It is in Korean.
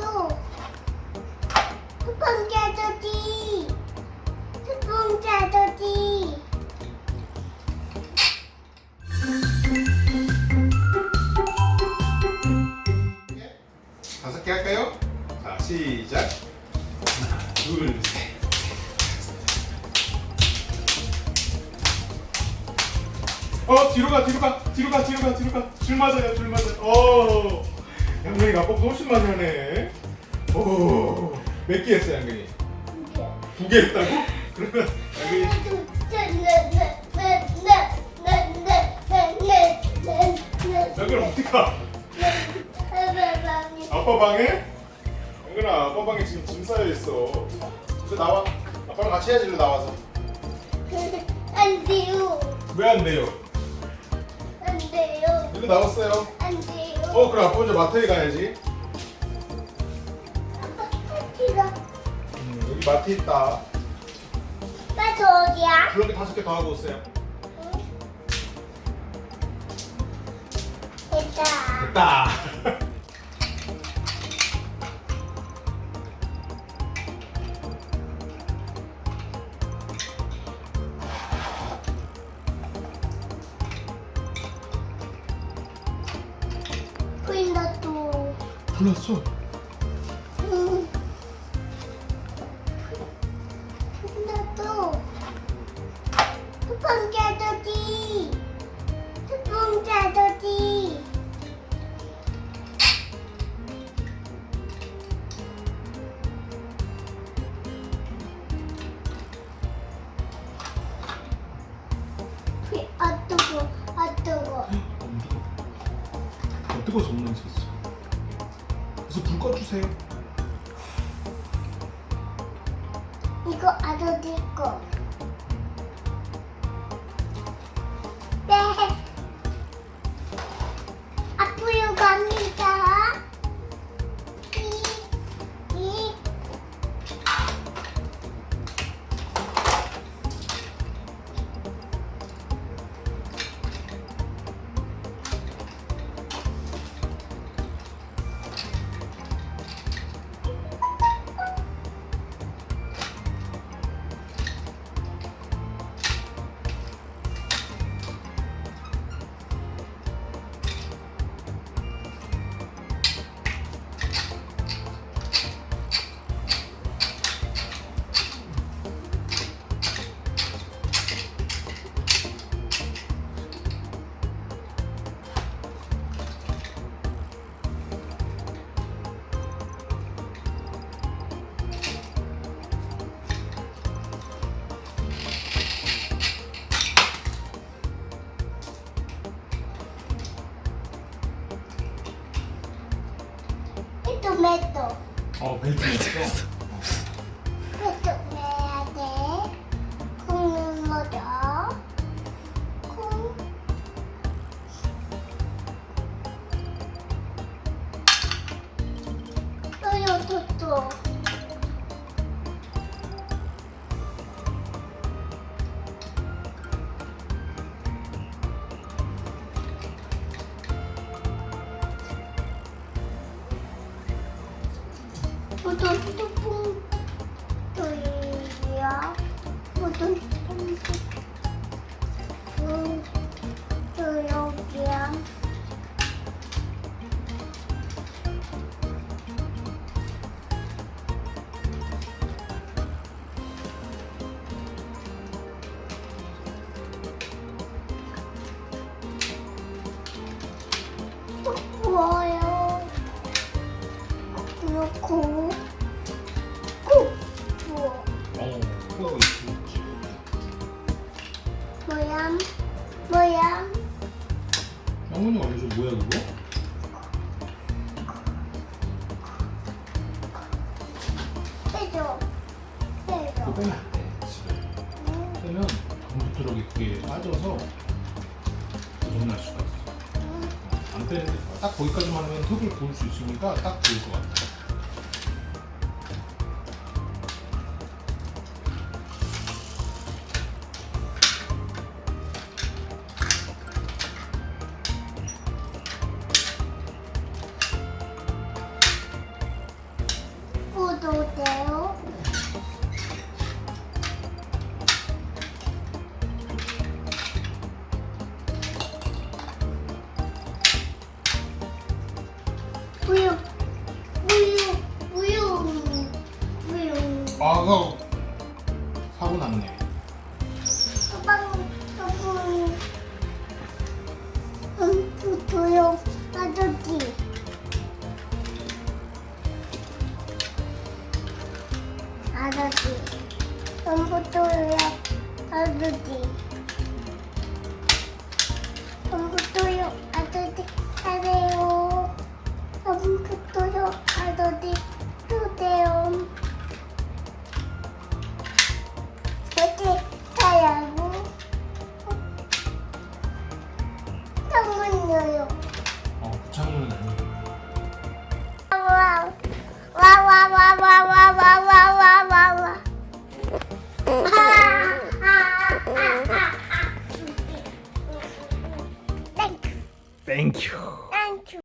나도 스펀지. 아저씨 스펀지. 아저씨 다섯 개 할까요? 자 시작. 하나 둘셋. 어 뒤로 가 뒤로 가. 뒤로 가 뒤로 가 뒤로 가줄 맞아요 줄 맞아요. 어 양근이 아빠보다 훨씬 많이 하네 오 몇 개 했어 양근이 두 개 했다고? 그러면 양근이 양근 어디 가? 아빠 방에? 양근아 아빠 방에 지금 짐 쌓여 있어 이제 나와 아빠랑 같이 해야지 일로 나와서 안 돼요 왜 안 돼요? 안 돼요 일로 나왔어요 안 돼요 어 그럼 아빠 먼저 마트에 가야지. 음, 여기 마트 있다. 빠져 어디야? 블럭이 다섯 개 더 하고 오세요. 됐다. 됐다 불났어 응. 풀렸도 스펀지 아저씨 스펀지 아저씨 아 뜨거 아 뜨거 더 뜨거워서 못 만지겠어 그래서 불 꺼주세요. 이거 아저씨 거 어 벨트 했어 이것도 해야 돼. 不痛不痛。 그거 빼줘 빼면 안돼 집에 응, 빼면 컴퓨터력이 그게 빠져서 고장날 수가 있어 응. 안 빼는데 딱 거기까지만 하면 흙을 구울 수 있으니까 딱 좋을 것 같아 뭐가 사고 났네. 도요 빠졌지. 전부 도요 빠졌지.